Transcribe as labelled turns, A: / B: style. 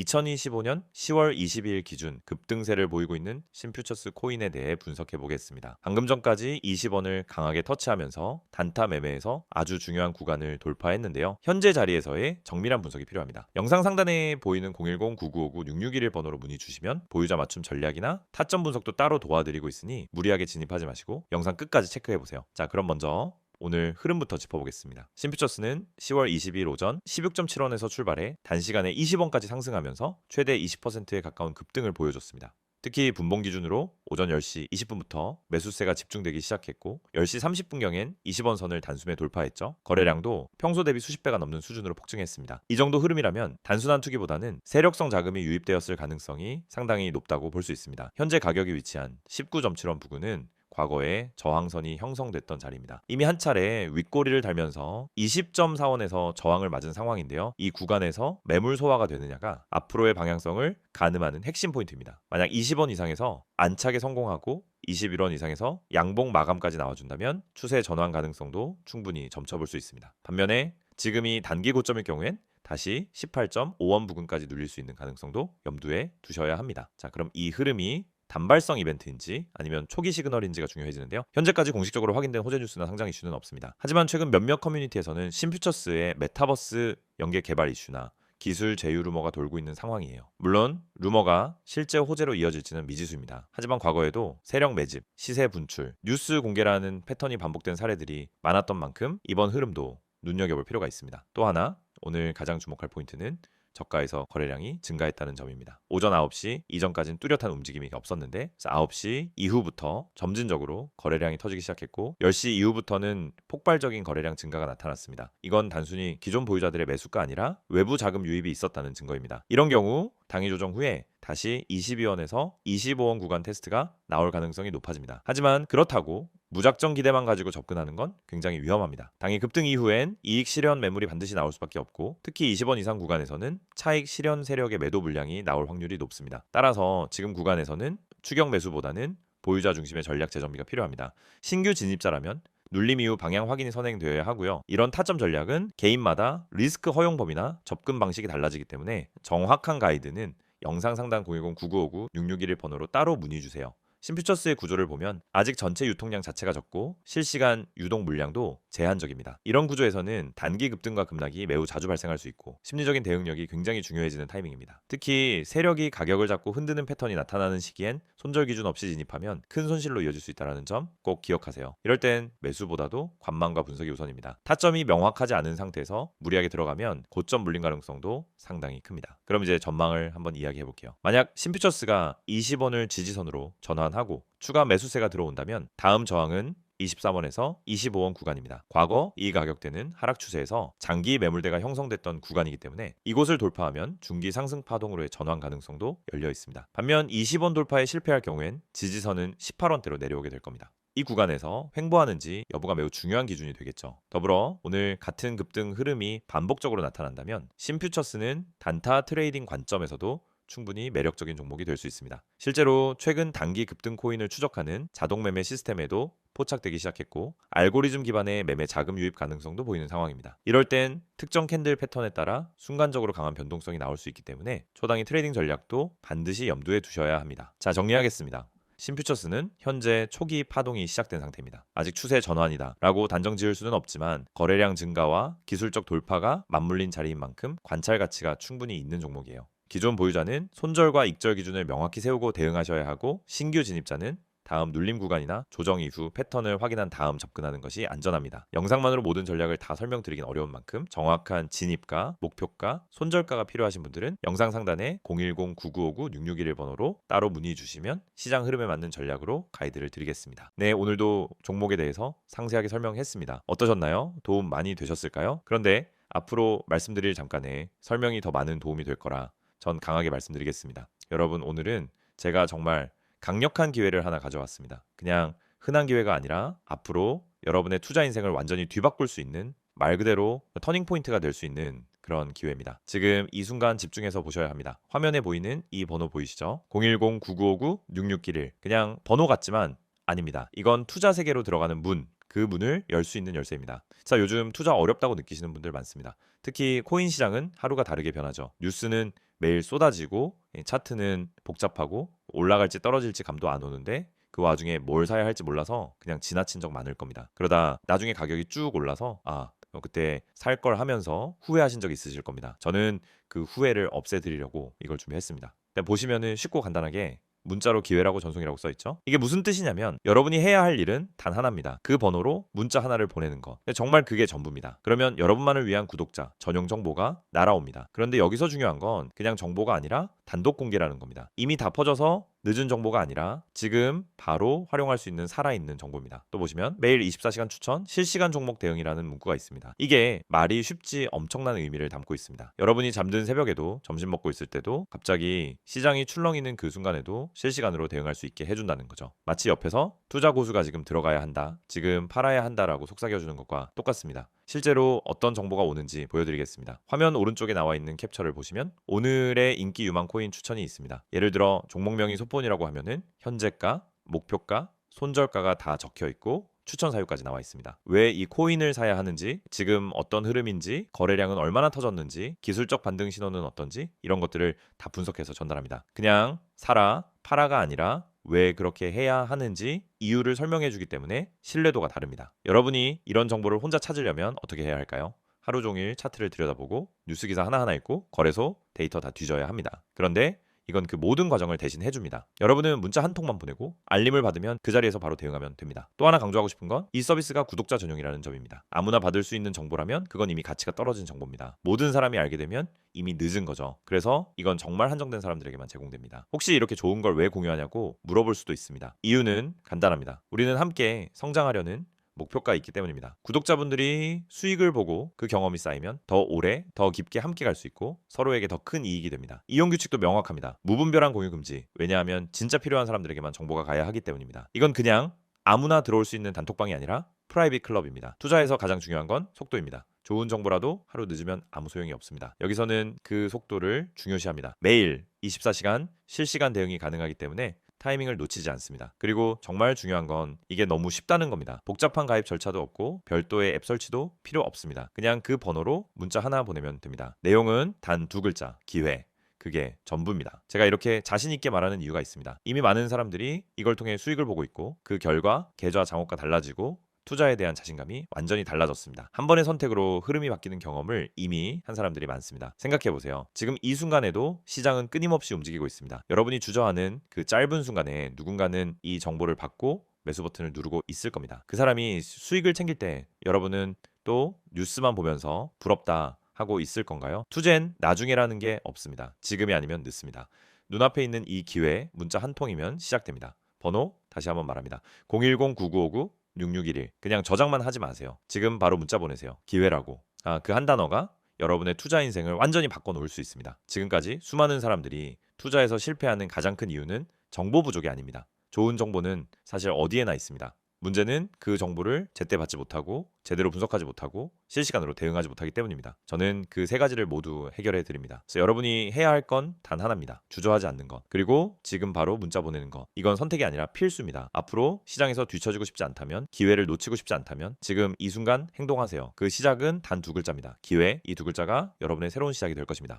A: 2025년 10월 22일 기준 급등세를 보이고 있는 신퓨처스 코인에 대해 분석해 보겠습니다. 방금 전까지 20원을 강하게 터치하면서 단타 매매에서 아주 중요한 구간을 돌파했는데요. 현재 자리에서의 정밀한 분석이 필요합니다. 영상 상단에 보이는 010-9959-6611 번호로 문의 주시면 보유자 맞춤 전략이나 타점 분석도 따로 도와드리고 있으니 무리하게 진입하지 마시고 영상 끝까지 체크해 보세요. 자, 그럼 먼저 오늘 흐름부터 짚어보겠습니다. 신퓨처스는 10월 22일 오전 16.7원에서 출발해 단시간에 20원까지 상승하면서 최대 20%에 가까운 급등을 보여줬습니다. 특히 분봉 기준으로 오전 10시 20분부터 매수세가 집중되기 시작했고 10시 30분경엔 20원 선을 단숨에 돌파했죠. 거래량도 평소 대비 수십 배가 넘는 수준으로 폭증했습니다. 이 정도 흐름이라면 단순한 투기보다는 세력성 자금이 유입되었을 가능성이 상당히 높다고 볼 수 있습니다. 현재 가격이 위치한 19.7원 부근은 과거에 저항선이 형성됐던 자리입니다. 이미 한 차례 윗꼬리를 달면서 20.4원에서 저항을 맞은 상황인데요. 이 구간에서 매물 소화가 되느냐가 앞으로의 방향성을 가늠하는 핵심 포인트입니다. 만약 20원 이상에서 안착에 성공하고 21원 이상에서 양봉 마감까지 나와준다면 추세 전환 가능성도 충분히 점쳐볼 수 있습니다. 반면에 지금이 단기 고점일 경우엔 다시 18.5원 부근까지 눌릴 수 있는 가능성도 염두에 두셔야 합니다. 자, 그럼 이 흐름이 단발성 이벤트인지 아니면 초기 시그널인지가 중요해지는데요. 현재까지 공식적으로 확인된 호재 뉴스나 상장 이슈는 없습니다. 하지만 최근 몇몇 커뮤니티에서는 신퓨처스의 메타버스 연계 개발 이슈나 기술 제휴 루머가 돌고 있는 상황이에요. 물론 루머가 실제 호재로 이어질지는 미지수입니다. 하지만 과거에도 세력 매집, 시세 분출, 뉴스 공개라는 패턴이 반복된 사례들이 많았던 만큼 이번 흐름도 눈여겨볼 필요가 있습니다. 또 하나 오늘 가장 주목할 포인트는 저가에서 거래량이 증가했다는 점입니다. 오전 9시 이전까지는 뚜렷한 움직임이 없었는데 9시 이후부터 점진적으로 거래량이 터지기 시작했고 10시 이후부터는 폭발적인 거래량 증가가 나타났습니다. 이건 단순히 기존 보유자들의 매수가 아니라 외부 자금 유입이 있었다는 증거입니다. 이런 경우 당일 조정 후에 다시 22원에서 25원 구간 테스트가 나올 가능성이 높아집니다. 하지만 그렇다고 무작정 기대만 가지고 접근하는 건 굉장히 위험합니다. 당일 급등 이후엔 이익 실현 매물이 반드시 나올 수밖에 없고 특히 20원 이상 구간에서는 차익 실현 세력의 매도 물량이 나올 확률이 높습니다. 따라서 지금 구간에서는 추격 매수보다는 보유자 중심의 전략 재정비가 필요합니다. 신규 진입자라면 눌림 이후 방향 확인이 선행되어야 하고요. 이런 타점 전략은 개인마다 리스크 허용 범위나 접근 방식이 달라지기 때문에 정확한 가이드는 영상 상단 010-9959-6611 번호로 따로 문의 주세요. 신퓨처스의 구조를 보면 아직 전체 유통량 자체가 적고 실시간 유동 물량도 제한적입니다. 이런 구조에서는 단기 급등과 급락이 매우 자주 발생할 수 있고 심리적인 대응력이 굉장히 중요해지는 타이밍입니다. 특히 세력이 가격을 잡고 흔드는 패턴이 나타나는 시기엔 손절 기준 없이 진입하면 큰 손실로 이어질 수 있다는 점 꼭 기억하세요. 이럴 땐 매수보다도 관망과 분석이 우선입니다. 타점이 명확하지 않은 상태에서 무리하게 들어가면 고점 물린 가능성도 상당히 큽니다. 그럼 이제 전망을 한번 이야기해 볼게요. 만약 신퓨처스가 20원을 지지선으로 전환하고 추가 매수세가 들어온다면 다음 저항은 23원에서 25원 구간입니다. 과거 이 가격대는 하락 추세에서 장기 매물대가 형성됐던 구간이기 때문에 이곳을 돌파하면 중기 상승 파동으로의 전환 가능성도 열려 있습니다. 반면 20원 돌파에 실패할 경우엔 지지선은 18원대로 내려오게 될 겁니다. 이 구간에서 횡보하는지 여부가 매우 중요한 기준이 되겠죠. 더불어 오늘 같은 급등 흐름이 반복적으로 나타난다면 신퓨처스는 단타 트레이딩 관점에서도 충분히 매력적인 종목이 될 수 있습니다. 실제로 최근 단기 급등 코인을 추적하는 자동 매매 시스템에도 포착되기 시작했고 알고리즘 기반의 매매 자금 유입 가능성도 보이는 상황입니다. 이럴 땐 특정 캔들 패턴에 따라 순간적으로 강한 변동성이 나올 수 있기 때문에 초당의 트레이딩 전략도 반드시 염두에 두셔야 합니다. 자, 정리하겠습니다. 신퓨처스는 현재 초기 파동이 시작된 상태입니다. 아직 추세 전환이다 라고 단정 지을 수는 없지만 거래량 증가와 기술적 돌파가 맞물린 자리인 만큼 관찰 가치가 충분히 있는 종목이에요. 기존 보유자는 손절과 익절 기준을 명확히 세우고 대응하셔야 하고 신규 진입자는 다음 눌림 구간이나 조정 이후 패턴을 확인한 다음 접근하는 것이 안전합니다. 영상만으로 모든 전략을 다 설명드리긴 어려운 만큼 정확한 진입가, 목표가, 손절가가 필요하신 분들은 영상 상단에 010-9959-6611 번호로 따로 문의 주시면 시장 흐름에 맞는 전략으로 가이드를 드리겠습니다. 네, 오늘도 종목에 대해서 상세하게 설명했습니다. 어떠셨나요? 도움 많이 되셨을까요? 그런데 앞으로 말씀드릴 잠깐에 설명이 더 많은 도움이 될 거라 전 강하게 말씀드리겠습니다. 여러분 오늘은 제가 정말 강력한 기회를 하나 가져왔습니다. 그냥 흔한 기회가 아니라 앞으로 여러분의 투자 인생을 완전히 뒤바꿀 수 있는 말 그대로 터닝 포인트가 될 수 있는 그런 기회입니다. 지금 이 순간 집중해서 보셔야 합니다. 화면에 보이는 이 번호 보이시죠? 010-9959-6611 그냥 번호 같지만 아닙니다. 이건 투자 세계로 들어가는 문, 그 문을 열 수 있는 열쇠입니다. 자, 요즘 투자 어렵다고 느끼시는 분들 많습니다. 특히 코인 시장은 하루가 다르게 변하죠. 뉴스는 매일 쏟아지고 이 차트는 복잡하고 올라갈지 떨어질지 감도 안 오는데 그 와중에 뭘 사야 할지 몰라서 그냥 지나친 적 많을 겁니다. 그러다 나중에 가격이 쭉 올라서 아 어, 그때 살 걸 하면서 후회하신 적 있으실 겁니다. 저는 그 후회를 없애드리려고 이걸 준비했습니다. 보시면은 쉽고 간단하게 문자로 기회라고 전송이라고 써 있죠. 이게 무슨 뜻이냐면 여러분이 해야 할 일은 단 하나입니다. 그 번호로 문자 하나를 보내는 거. 정말 그게 전부입니다. 그러면 여러분만을 위한 구독자 전용 정보가 날아옵니다. 그런데 여기서 중요한 건 그냥 정보가 아니라 단독 공개라는 겁니다. 이미 다 퍼져서 늦은 정보가 아니라 지금 바로 활용할 수 있는 살아있는 정보입니다. 또 보시면 매일 24시간 추천 실시간 종목 대응이라는 문구가 있습니다. 이게 말이 쉽지 엄청난 의미를 담고 있습니다. 여러분이 잠든 새벽에도 점심 먹고 있을 때도 갑자기 시장이 출렁이는 그 순간에도 실시간으로 대응할 수 있게 해준다는 거죠. 마치 옆에서 투자 고수가 지금 들어가야 한다, 지금 팔아야 한다라고 속삭여주는 것과 똑같습니다. 실제로 어떤 정보가 오는지 보여드리겠습니다. 화면 오른쪽에 나와 있는 캡처를 보시면 오늘의 인기 유망 코인 추천이 있습니다. 예를 들어 종목명이 소폰이라고 하면은 현재가, 목표가, 손절가가 다 적혀 있고 추천 사유까지 나와 있습니다. 왜 이 코인을 사야 하는지, 지금 어떤 흐름인지, 거래량은 얼마나 터졌는지, 기술적 반등 신호는 어떤지 이런 것들을 다 분석해서 전달합니다. 그냥 사라, 팔아가 아니라 왜 그렇게 해야 하는지 이유를 설명해 주기 때문에 신뢰도가 다릅니다. 여러분이 이런 정보를 혼자 찾으려면 어떻게 해야 할까요? 하루 종일 차트를 들여다보고 뉴스 기사 하나하나 읽고 거래소 데이터 다 뒤져야 합니다. 그런데 이건 그 모든 과정을 대신 해줍니다. 여러분은 문자 한 통만 보내고 알림을 받으면 그 자리에서 바로 대응하면 됩니다. 또 하나 강조하고 싶은 건 이 서비스가 구독자 전용이라는 점입니다. 아무나 받을 수 있는 정보라면 그건 이미 가치가 떨어진 정보입니다. 모든 사람이 알게 되면 이미 늦은 거죠. 그래서 이건 정말 한정된 사람들에게만 제공됩니다. 혹시 이렇게 좋은 걸 왜 공유하냐고 물어볼 수도 있습니다. 이유는 간단합니다. 우리는 함께 성장하려는 목표가 있기 때문입니다. 구독자분들이 수익을 보고 그 경험이 쌓이면 더 오래, 더 깊게 함께 갈 수 있고 서로에게 더 큰 이익이 됩니다. 이용 규칙도 명확합니다. 무분별한 공유 금지. 왜냐하면 진짜 필요한 사람들에게만 정보가 가야 하기 때문입니다. 이건 그냥 아무나 들어올 수 있는 단톡방이 아니라 프라이빗 클럽입니다. 투자에서 가장 중요한 건 속도입니다. 좋은 정보라도 하루 늦으면 아무 소용이 없습니다. 여기서는 그 속도를 중요시합니다. 매일 24시간 실시간 대응이 가능하기 때문에 타이밍을 놓치지 않습니다. 그리고 정말 중요한 건 이게 너무 쉽다는 겁니다. 복잡한 가입 절차도 없고 별도의 앱 설치도 필요 없습니다. 그냥 그 번호로 문자 하나 보내면 됩니다. 내용은 단 두 글자, 기회. 그게 전부입니다. 제가 이렇게 자신 있게 말하는 이유가 있습니다. 이미 많은 사람들이 이걸 통해 수익을 보고 있고 그 결과 계좌 장옥가 달라지고 투자에 대한 자신감이 완전히 달라졌습니다. 한 번의 선택으로 흐름이 바뀌는 경험을 이미 한 사람들이 많습니다. 생각해 보세요. 지금 이 순간에도 시장은 끊임없이 움직이고 있습니다. 여러분이 주저하는 그 짧은 순간에 누군가는 이 정보를 받고 매수 버튼을 누르고 있을 겁니다. 그 사람이 수익을 챙길 때 여러분은 또 뉴스만 보면서 부럽다 하고 있을 건가요? 투젠 나중에라는 게 없습니다. 지금이 아니면 늦습니다. 눈앞에 있는 이 기회 문자 한 통이면 시작됩니다. 번호 다시 한번 말합니다. 010-9959 6611 그냥 저장만 하지 마세요. 지금 바로 문자 보내세요. 기회라고. 아, 그 한 단어가 여러분의 투자 인생을 완전히 바꿔 놓을 수 있습니다. 지금까지 수많은 사람들이 투자에서 실패하는 가장 큰 이유는 정보 부족이 아닙니다. 좋은 정보는 사실 어디에나 있습니다. 문제는 그 정보를 제때 받지 못하고 제대로 분석하지 못하고 실시간으로 대응하지 못하기 때문입니다. 저는 그 세 가지를 모두 해결해 드립니다. 그래서 여러분이 해야 할 건 단 하나입니다. 주저하지 않는 것. 그리고 지금 바로 문자 보내는 것. 이건 선택이 아니라 필수입니다. 앞으로 시장에서 뒤처지고 싶지 않다면, 기회를 놓치고 싶지 않다면 지금 이 순간 행동하세요. 그 시작은 단 두 글자입니다. 기회 이 두 글자가 여러분의 새로운 시작이 될 것입니다.